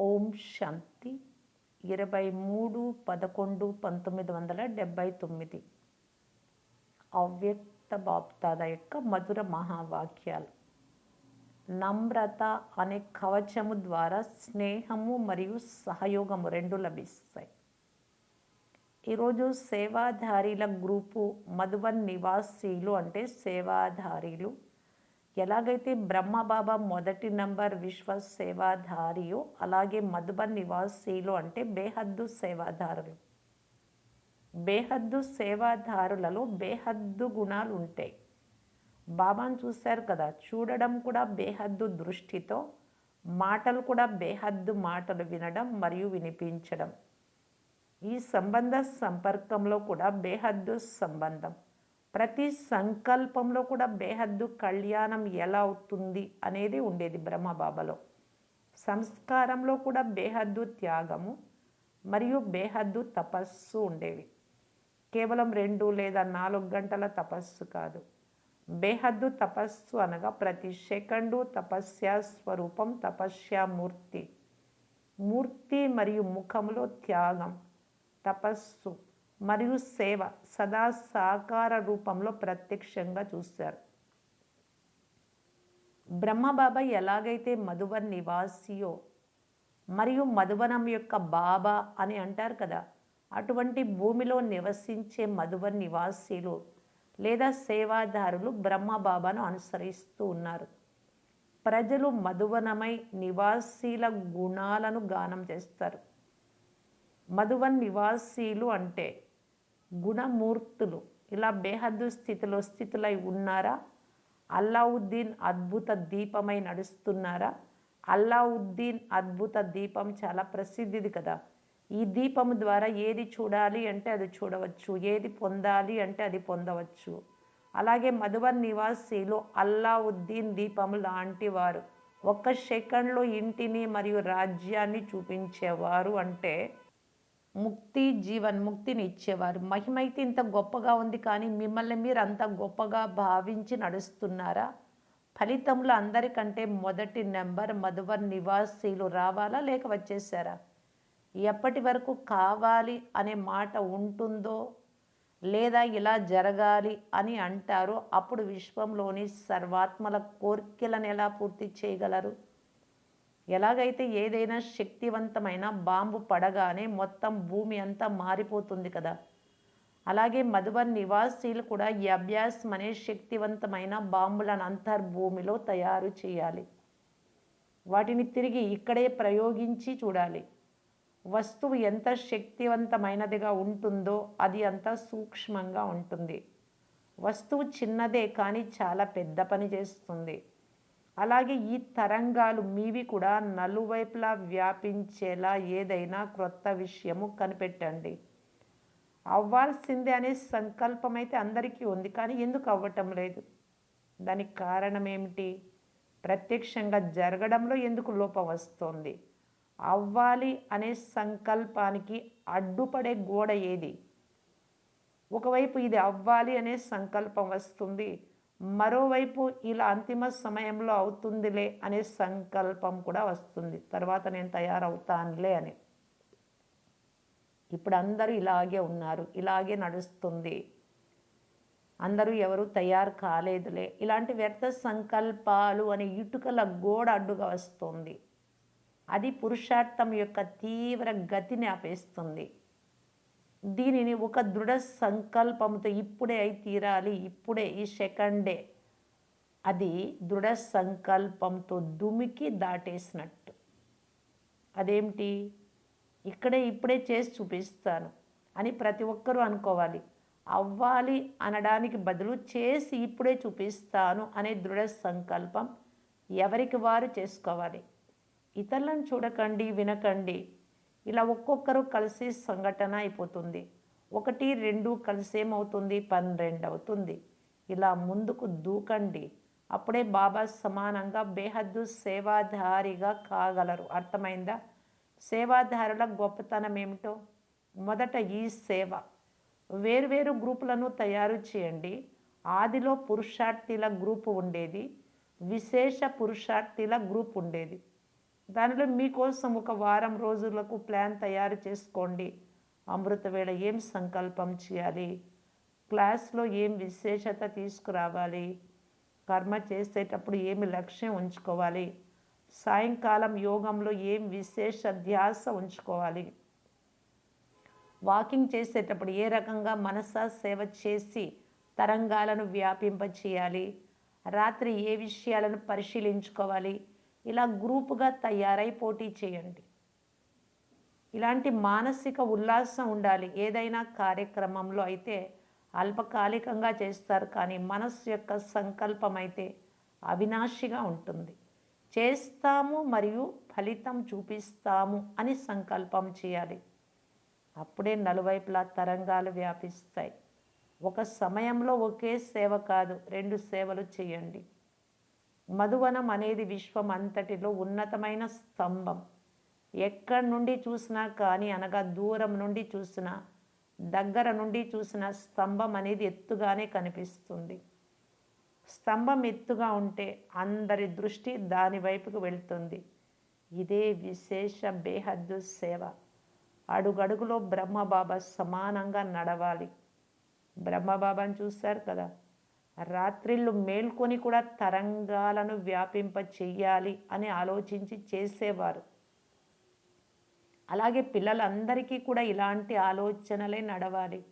ఓం శాంతి. ఇరవై మూడు పదకొండు పంతొమ్మిది వందల డెబ్భై తొమ్మిది. అవ్యక్త బాప్తాద యొక్క మధుర మహావాక్యాలు. నమ్రత అనే కవచము ద్వారా స్నేహము మరియు సహయోగము రెండు లభిస్తాయి. ఈరోజు సేవాధారీల గ్రూపు మధుబన్ నివాసీలు అంటే సేవాధారీలు ఎలాగైతే బ్రహ్మబాబా మొదటి నంబర్ విశ్వ సేవాధారియో అలాగే మధుబన్ నివాసీలు అంటే బేహద్దు సేవాదారులు బేహద్దు సేవాదారులలో బేహద్దు గుణాలు ఉంటాయి. బాబాను చూశారు కదా చూడడం కూడా బేహద్దు దృష్టితో మాటలు కూడా బేహద్దు మాటలు వినడం మరియు వినిపించడం. ఈ సంబంధ సంపర్కంలో కూడా బేహద్దు సంబంధం. ప్రతి సంకల్పంలో కూడా బేహద్దు కళ్యాణం ఎలా అవుతుంది అనేది ఉండేది బ్రహ్మబాబాలో సంస్కారంలో కూడా బేహద్దు త్యాగము మరియు బేహద్దు తపస్సు ఉండేవి. కేవలం రెండు లేదా నాలుగు గంటల తపస్సు కాదు. బేహద్దు తపస్సు అనగా ప్రతి సెకండు తపస్య స్వరూపం తపస్యామూర్తి మూర్తి. మూర్తి మరియు ముఖంలో త్యాగం తపస్సు. మరియు సేవ సదా సాకార రూపంలో ప్రత్యక్షంగా చూశారు. బ్రహ్మబాబా ఎలాగైతే మధువన్ నివాసియో మరియు మధువనం యొక్క బాబా అని అంటారు కదా అటువంటి భూమిలో నివసించే మధువన్ నివాసీలు లేదా సేవాదారులు బ్రహ్మబాబాను అనుసరిస్తూ ఉన్నారు. ప్రజలు మధువనమై నివాసీల గుణాలను గానం చేస్తారు. మధువన్ నివాసీలు అంటే గుణమూర్తులు. ఇలా బేహద్దు స్థితిలో స్థితులై ఉన్నారా? అల్లావుద్దీన్ అద్భుత దీపమై నడుస్తున్నారా? అల్లావుద్దీన్ అద్భుత దీపం చాలా ప్రసిద్ధిది కదా. ఈ దీపం ద్వారా ఏది చూడాలి అంటే అది చూడవచ్చు. ఏది పొందాలి అంటే అది పొందవచ్చు. అలాగే మధుబన్ నివాసీలు అల్లావుద్దీన్ దీపం లాంటి వారు ఒక్క సెకండ్లో ఇంటిని మరియు రాజ్యాన్ని చూపించేవారు అంటే ముక్తి జీవన్ ముక్తిని ఇచ్చేవారు. మహిమైతే ఇంత గొప్పగా ఉంది కానీ మిమ్మల్ని మీరు అంత గొప్పగా భావించి నడుస్తున్నారా? ఫలితంలో అందరికంటే మొదటి నెంబర్ మధువర్ నివాసీలు రావాలా లేక వచ్చేసారా? ఎప్పటి వరకు కావాలి అనే మాట ఉంటుందో లేదా ఇలా జరగాలి అని అంటారు అప్పుడు విశ్వంలోని సర్వాత్మల కోరికలను ఎలా పూర్తి చేయగలరు? ఎలాగైతే ఏదైనా శక్తివంతమైన బాంబు పడగానే మొత్తం భూమి అంతా మారిపోతుంది కదా. అలాగే మధుబన్ నివాసీలు కూడా ఈ అభ్యాసం అనే శక్తివంతమైన బాంబులను అంతర్భూమిలో తయారు చేయాలి. వాటిని తిరిగి ఇక్కడే ప్రయోగించి చూడాలి. వస్తువు ఎంత శక్తివంతమైనదిగా ఉంటుందో అది అంత సూక్ష్మంగా ఉంటుంది. వస్తువు చిన్నదే కానీ చాలా పెద్ద పని చేస్తుంది. అలాగే ఈ తరంగాలు మీవి కూడా నలువైపులా వ్యాపించేలా ఏదైనా క్రొత్త విషయము కనిపెట్టండి. అవ్వాల్సిందే అనే సంకల్పం అయితే అందరికీ ఉంది కానీ ఎందుకు అవ్వటం లేదు? దానికి కారణం ఏమిటి ప్రత్యక్షంగా జరగడంలో ఎందుకు లోపం వస్తుంది? అవ్వాలి అనే సంకల్పానికి అడ్డుపడే గోడ ఏది? ఒకవైపు ఇది అవ్వాలి అనే సంకల్పం వస్తుంది మరోవైపు ఇలా అంతిమ సమయంలో అవుతుందిలే అనే సంకల్పం కూడా వస్తుంది. తర్వాత నేను తయారవుతానులే అని. ఇప్పుడు అందరూ ఇలాగే ఉన్నారు. ఇలాగే నడుస్తుంది. అందరూ ఎవరు తయారు కాలేదులే. ఇలాంటి వ్యర్థ సంకల్పాలు అనే ఇటుకల గోడ అడ్డుగా వస్తుంది. అది పురుషార్థం యొక్క తీవ్ర గతిని ఆపేస్తుంది. దీనిని ఒక దృఢ సంకల్పంతో ఇప్పుడే అయి తీరాలి. ఇప్పుడే ఈ సెకండే. అది దృఢ సంకల్పంతో దుమికి దాటేసినట్టు. అదేమిటి? ఇక్కడే ఇప్పుడే చేసి చూపిస్తాను అని ప్రతి ఒక్కరూ అనుకోవాలి. అవ్వాలి అనడానికి బదులు చేసి ఇప్పుడే చూపిస్తాను అనే దృఢ సంకల్పం ఎవరికి వారు చేసుకోవాలి? ఇతరులను చూడకండి వినకండి. ఇలా ఒక్కొక్కరు కలిసి సంఘటన అయిపోతుంది. ఒకటి రెండు కలిసి ఏమవుతుంది? పన్నెండు అవుతుంది. ఇలా ముందుకు దూకండి. అప్పుడే బాబా సమానంగా బేహద్దు సేవాధారిగా కాగలరు. అర్థమైందా? సేవాధారుల గొప్పతనం ఏమిటో? మొదట ఈ సేవ. వేరువేరు గ్రూపులను తయారు చేయండి. ఆదిలో పురుషార్థిల గ్రూపు ఉండేది. విశేష పురుషార్థిల గ్రూప్ ఉండేది. దానిలో మీకోసం ఒక వారం రోజులకు ప్లాన్ తయారు చేసుకోండి. అమృతవేళ ఏం సంకల్పం చేయాలి? క్లాస్లో ఏం విశేషత తీసుకురావాలి? కర్మ చేసేటప్పుడు ఏమి లక్ష్యం ఉంచుకోవాలి? సాయంకాలం యోగంలో ఏం విశేష ధ్యాస ఉంచుకోవాలి? వాకింగ్ చేసేటప్పుడు ఏ రకంగా మనస సేవ చేసి తరంగాలను వ్యాపింపచేయాలి? రాత్రి ఏ విషయాలను పరిశీలించుకోవాలి? ఇలా గ్రూపుగా తయారై పోటీ చేయండి. ఇలాంటి మానసిక ఉల్లాసం ఉండాలి. ఏదైనా కార్యక్రమంలో అయితే అల్పకాలికంగా చేస్తారు. కానీ మనస్సు యొక్క సంకల్పం అయితే అవినాశిగా ఉంటుంది. చేస్తాము మరియు ఫలితం చూపిస్తాము అని సంకల్పం చేయాలి. అప్పుడే నలువైపులా తరంగాలు వ్యాపిస్తాయి. ఒక సమయంలో ఒకే సేవ కాదు రెండు సేవలు చేయండి. మధువనం అనేది విశ్వం అంతటిలో ఉన్నతమైన స్తంభం. ఎక్కడి నుండి చూసినా కానీ అనగా దూరం నుండి చూసినా దగ్గర నుండి చూసిన స్తంభం అనేది ఎత్తుగానే కనిపిస్తుంది. స్తంభం ఎత్తుగా ఉంటే అందరి దృష్టి దాని వైపుకు వెళ్తుంది. ఇదే విశేష బేహద్దు సేవ. అడుగడుగులో బ్రహ్మబాబా సమానంగా నడవాలి. బ్రహ్మబాబాని చూశారు కదా? రాత్రిళ్ళు మేల్కొని కూడా తరంగాలను వ్యాపింప చెయ్యాలి అని ఆలోచించి చేసేవారు. అలాగే పిల్లలందరికీ కూడా ఇలాంటి ఆలోచనలే నడవాలి.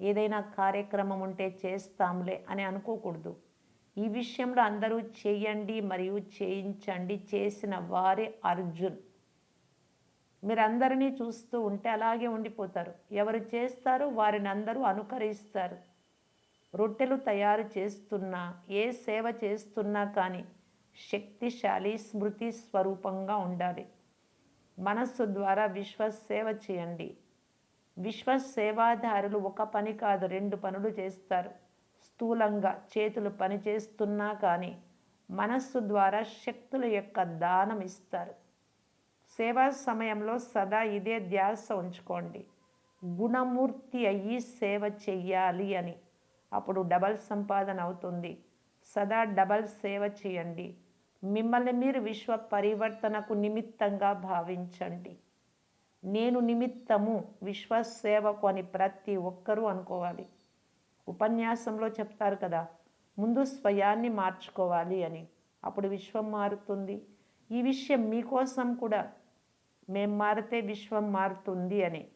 ఏదైనా కార్యక్రమం ఉంటే చేస్తాంలే అని అనుకోకూడదు. ఈ విషయంలో అందరూ చేయండి మరియు చేయించండి చేసిన వారే అర్జున్. మీరందరినీ చూస్తూ ఉంటే అలాగే ఉండిపోతారు. ఎవరు చేస్తారు వారిని అందరూ అనుకరిస్తారు. రొట్టెలు తయారు చేస్తున్నా ఏ సేవ చేస్తున్నా కానీ శక్తిశాలి స్మృతి స్వరూపంగా ఉండాలి. మనస్సు ద్వారా విశ్వ సేవ చేయండి. విశ్వ సేవాదారులు ఒక పని కాదు రెండు పనులు చేస్తారు. స్థూలంగా చేతులు పని చేస్తున్నా కానీ మనస్సు ద్వారా శక్తుల యొక్క దానం ఇస్తారు. సేవా సమయంలో సదా ఇదే ధ్యాస ఉంచుకోండి. గుణమూర్తి అయ్యి సేవ చెయ్యాలి అని. అప్పుడు డబల్ సంపాదన అవుతుంది. సదా డబల్ సేవ చేయండి. మిమ్మల్ని మీరు విశ్వ పరివర్తనకు నిమిత్తంగా భావించండి. నేను నిమిత్తము విశ్వ సేవకు అని ప్రతి ఒక్కరూ అనుకోవాలి. ఉపన్యాసంలో చెప్తారు కదా ముందు స్వయాన్ని మార్చుకోవాలి అని. అప్పుడు విశ్వం మారుతుంది. ఈ విషయం మీకోసం కూడా మేం మారితే విశ్వం మారుతుంది అని.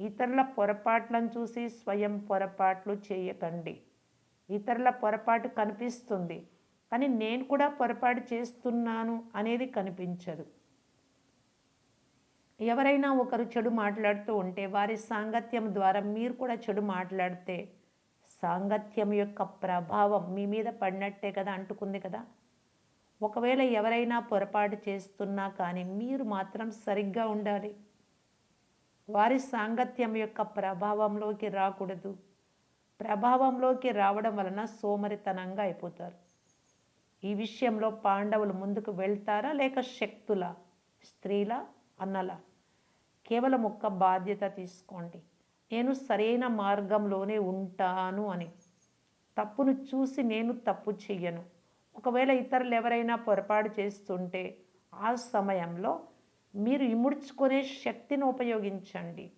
ఇతరుల పొరపాట్లను చూసి స్వయం పొరపాట్లు చేయకండి. ఇతరుల పొరపాటు కనిపిస్తుంది కానీ నేను కూడా పొరపాటు చేస్తున్నాను అనేది కనిపించదు. ఎవరైనా ఒకరు చెడు మాట్లాడుతూ ఉంటే వారి సాంగత్యం ద్వారా మీరు కూడా చెడు మాట్లాడితే సాంగత్యం యొక్క ప్రభావం మీ మీద పడినట్టే కదా అంటుకుంది కదా. ఒకవేళ ఎవరైనా పొరపాటు చేస్తున్నా కానీ మీరు మాత్రం సరిగ్గా ఉండాలి. వారి సాంగత్యం యొక్క ప్రభావంలోకి రాకూడదు. ప్రభావంలోకి రావడం వలన సోమరితనంగా అయిపోతారు. ఈ విషయంలో పాండవులు ముందుకు వెళ్తారా లేక శక్తుల? స్త్రీల? అన్నల? కేవలం ఒక్క బాధ్యత తీసుకోండి. నేను సరైన మార్గంలోనే ఉంటాను అని. తప్పును చూసి నేను తప్పు చెయ్యను. ఒకవేళ ఇతరులు ఎవరైనా పొరపాటు చేస్తుంటే ఆ సమయంలో మీరు ఇముడ్చుకునే శక్తిని ఉపయోగించండి.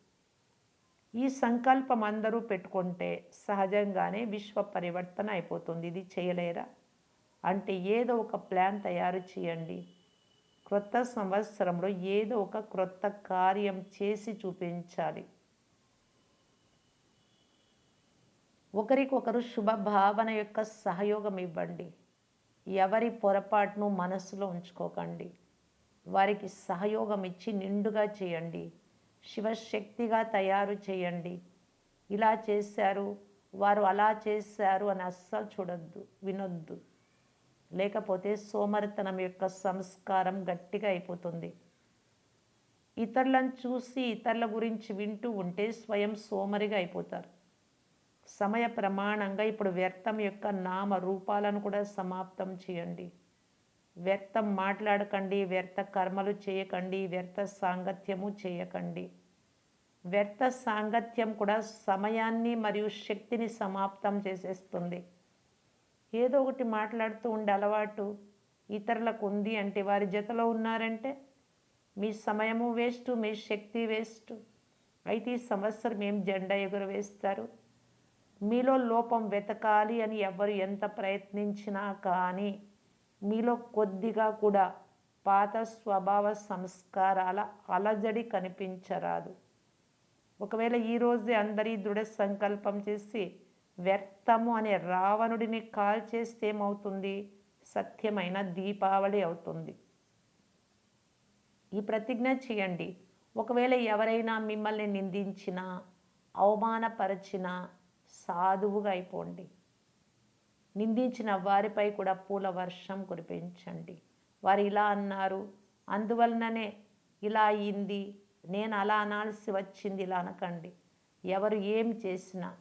ఈ సంకల్పం అందరూ పెట్టుకుంటే సహజంగానే విశ్వ పరివర్తన అయిపోతుంది. ఇది చేయలేరా? అంటే ఏదో ఒక ప్లాన్ తయారు చేయండి. క్రొత్త సంవత్సరంలో ఏదో ఒక క్రొత్త కార్యం చేసి చూపించాలి. ఒకరికొకరు శుభభావన యొక్క సహయోగం ఇవ్వండి. ఎవరి పొరపాటును మనసులో ఉంచుకోకండి. వారికి సహయోగం ఇచ్చి నిండుగా చేయండి. శివశక్తిగా తయారు చేయండి. ఇలా చేశారు వారు అలా చేశారు అని అస్సలు చూడొద్దు వినొద్దు. లేకపోతే సోమరితనం యొక్క సంస్కారం గట్టిగా అయిపోతుంది. ఇతరులను చూసి ఇతరుల గురించి వింటూ ఉంటే స్వయం సోమరిగా అయిపోతారు. సమయ ప్రమాణంగా ఇప్పుడు వ్యర్థం యొక్క నామ రూపాలను కూడా సమాప్తం చేయండి. వ్యర్థం మాట్లాడకండి వ్యర్థ కర్మలు చేయకండి వ్యర్థ సాంగత్యము చేయకండి. వ్యర్థ సాంగత్యం కూడా సమయాన్ని మరియు శక్తిని సమాప్తం చేసేస్తుంది. ఏదో ఒకటి మాట్లాడుతూ ఉండే అలవాటు ఇతరులకు ఉంది అంటే వారి జతలో ఉన్నారంటే మీ సమయము వేస్ట్ మీ శక్తి వేస్ట్. అయితే ఈ సంవత్సరం ఏం జెండా ఎగురవేస్తారు మీలో లోపం వెతకాలి అని ఎవరు ఎంత ప్రయత్నించినా కానీ మీలో కొద్దిగా కూడా పాత స్వభావ సంస్కారాల అలజడి కనిపించరాదు. ఒకవేళ ఈరోజే అందరి దృఢ సంకల్పం చేసి వ్యర్థము అనే రావణుడిని కాల్ చేస్తే ఏమవుతుంది? సత్యమైన దీపావళి అవుతుంది. ఈ ప్రతిజ్ఞ చేయండి. ఒకవేళ ఎవరైనా మిమ్మల్ని నిందించినా అవమానపరచినా సాధువుగా అయిపోండి. నిందించిన వారిపై కూడా పూల వర్షం కురిపించండి. వారు ఇలా అన్నారు. అందువలననే ఇలా అయింది. నేను అలా అనాల్సి వచ్చింది ఇలా అనకండి. ఎవరు ఏం చేసినా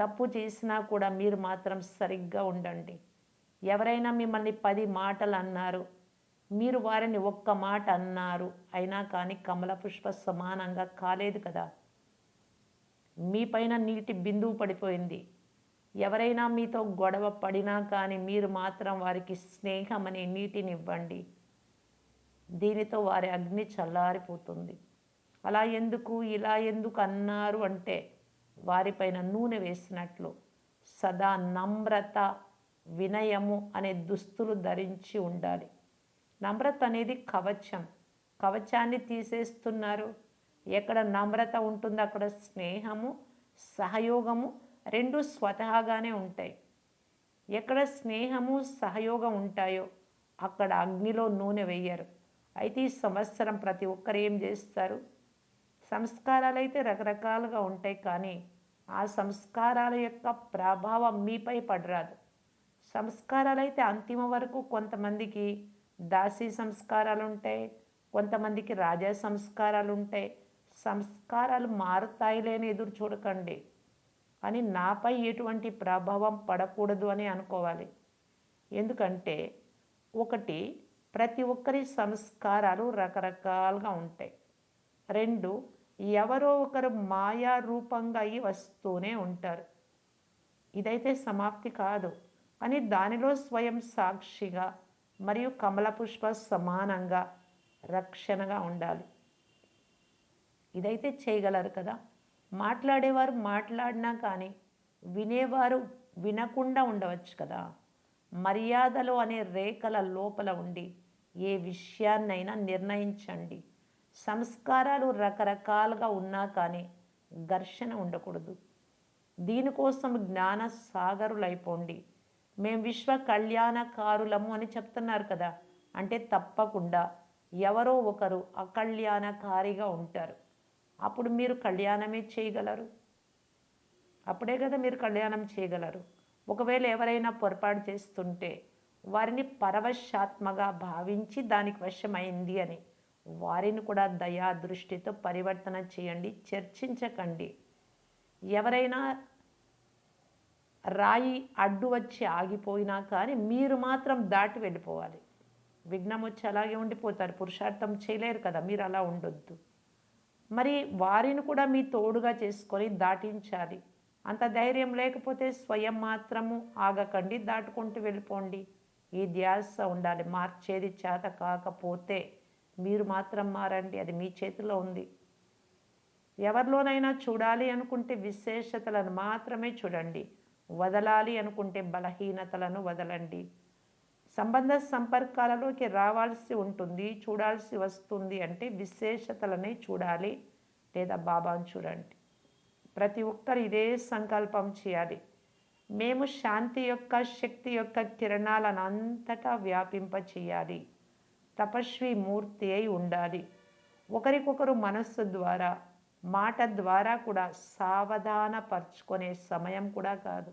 తప్పు చేసినా కూడా మీరు మాత్రం సరిగ్గా ఉండండి. ఎవరైనా మిమ్మల్ని పది మాటలు అన్నారు. మీరు వారిని ఒక్క మాట అన్నారు. అయినా కానీ కమల పుష్ప సమానంగా కాలేదు కదా. మీపైన నీటి బిందువు పడిపోయింది. ఎవరైనా మీతో గొడవ పడినా కానీ మీరు మాత్రం వారికి స్నేహం అనే నీటిని ఇవ్వండి దీనితో వారి అగ్ని చల్లారిపోతుంది. అలా ఎందుకు ఇలా ఎందుకు అన్నారు అంటే వారిపైన నూనె వేసినట్లు. సదా నమ్రత వినయము అనే దుస్తులు ధరించి ఉండాలి. నమ్రత అనేది కవచం. కవచాన్ని తీసేస్తున్నారు. ఎక్కడ నమ్రత ఉంటుందో అక్కడ స్నేహము సహయోగము రెండు స్వతహాగానే ఉంటాయి. ఎక్కడ స్నేహము సహయోగం ఉంటాయో అక్కడ అగ్నిలో నూనె వేయరు. అయితే ఈ సంవత్సరం ప్రతి ఒక్కరు ఏం చేస్తారు? సంస్కారాలు అయితే రకరకాలుగా ఉంటాయి కానీ ఆ సంస్కారాల యొక్క ప్రభావం మీపై పడరాదు. సంస్కారాలు అయితే అంతిమ వరకు కొంతమందికి దాసీ సంస్కారాలు ఉంటాయి కొంతమందికి రాజా సంస్కారాలు ఉంటాయి. సంస్కారాలు మారుతాయిలేని ఎదురు చూడకండి. అని నాపై ఎటువంటి ప్రభావం పడకూడదు అని అనుకోవాలి. ఎందుకంటే ఒకటి ప్రతి ఒక్కరి సంస్కారాలు రకరకాలుగా ఉంటాయి. రెండు ఎవరో ఒకరు మాయా రూపంగా అయి వస్తూనే ఉంటారు. ఇదైతే సమాప్తి కాదు. కానీ దానిలో స్వయం సాక్షిగా మరియు కమల పుష్ప సమానంగా రక్షణగా ఉండాలి. ఇదైతే చేయగలరు కదా? మాట్లాడేవారు మాట్లాడినా కానీ వినేవారు వినకుండా ఉండవచ్చు కదా. మర్యాదలు అనే రేఖల లోపల ఉండి ఏ విషయాన్నైనా నిర్ణయించండి. సంస్కారాలు రకరకాలుగా ఉన్నా కానీ ఘర్షణ ఉండకూడదు. దీనికోసం జ్ఞాన సాగరులైపోండి మేము విశ్వ కళ్యాణకారులము అని చెప్తున్నారు కదా. అంటే తప్పకుండా ఎవరో ఒకరు అకళ్యాణకారిగా ఉంటారు. అప్పుడు మీరు కళ్యాణమే చేయగలరు. అప్పుడే కదా మీరు కళ్యాణం చేయగలరు. ఒకవేళ ఎవరైనా పొరపాటు చేస్తుంటే వారిని పరవశాత్మగా భావించి దానికి వశమైంది అని వారిని కూడా దయా దృష్టితో పరివర్తన చేయండి చర్చించకండి. ఎవరైనా రాయి అడ్డు వచ్చి ఆగిపోయినా కానీ మీరు మాత్రం దాటి వెళ్ళిపోవాలి. విఘ్నం వచ్చి అలాగే ఉండిపోతారు. పురుషార్థం చేయలేరు కదా మీరు అలా ఉండొద్దు. మరి వారిని కూడా మీ తోడుగా చేసుకొని దాటించాలి. అంత ధైర్యం లేకపోతే స్వయం మాత్రము ఆగకండి దాటుకుంటూ వెళ్ళిపోండి. ఈ ధ్యాస ఉండాలి. మార్చేది చేత కాకపోతే మీరు మాత్రం మారండి. అది మీ చేతిలో ఉంది. ఎవరిలోనైనా చూడాలి అనుకుంటే విశేషతలను మాత్రమే చూడండి. వదలాలి అనుకుంటే బలహీనతలను వదలండి. సంబంధ సంపర్కాలలోకి రావాల్సి ఉంటుంది చూడాల్సి వస్తుంది అంటే విశేషతలనే చూడాలి లేదా బాబాను చూడండి. ప్రతి ఒక్కరు ఇదే సంకల్పం చేయాలి. మేము శాంతి యొక్క శక్తి యొక్క కిరణాలను అంతటా వ్యాపింప చేయాలి. తపస్వి మూర్తి అయి ఉండాలి. ఒకరికొకరు మనస్సు ద్వారా మాట ద్వారా కూడా సావధాన పరుచుకునే సమయం కూడా కాదు.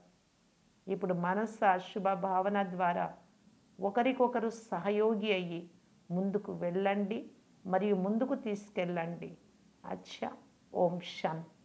ఇప్పుడు మనస్సు అశుభ భావన ద్వారా ఒకరికొకరు సహయోగి అయ్యి ముందుకు వెళ్ళండి మరియు ముందుకు తీసుకెళ్ళండి. అచ్చా ఓం శాంతి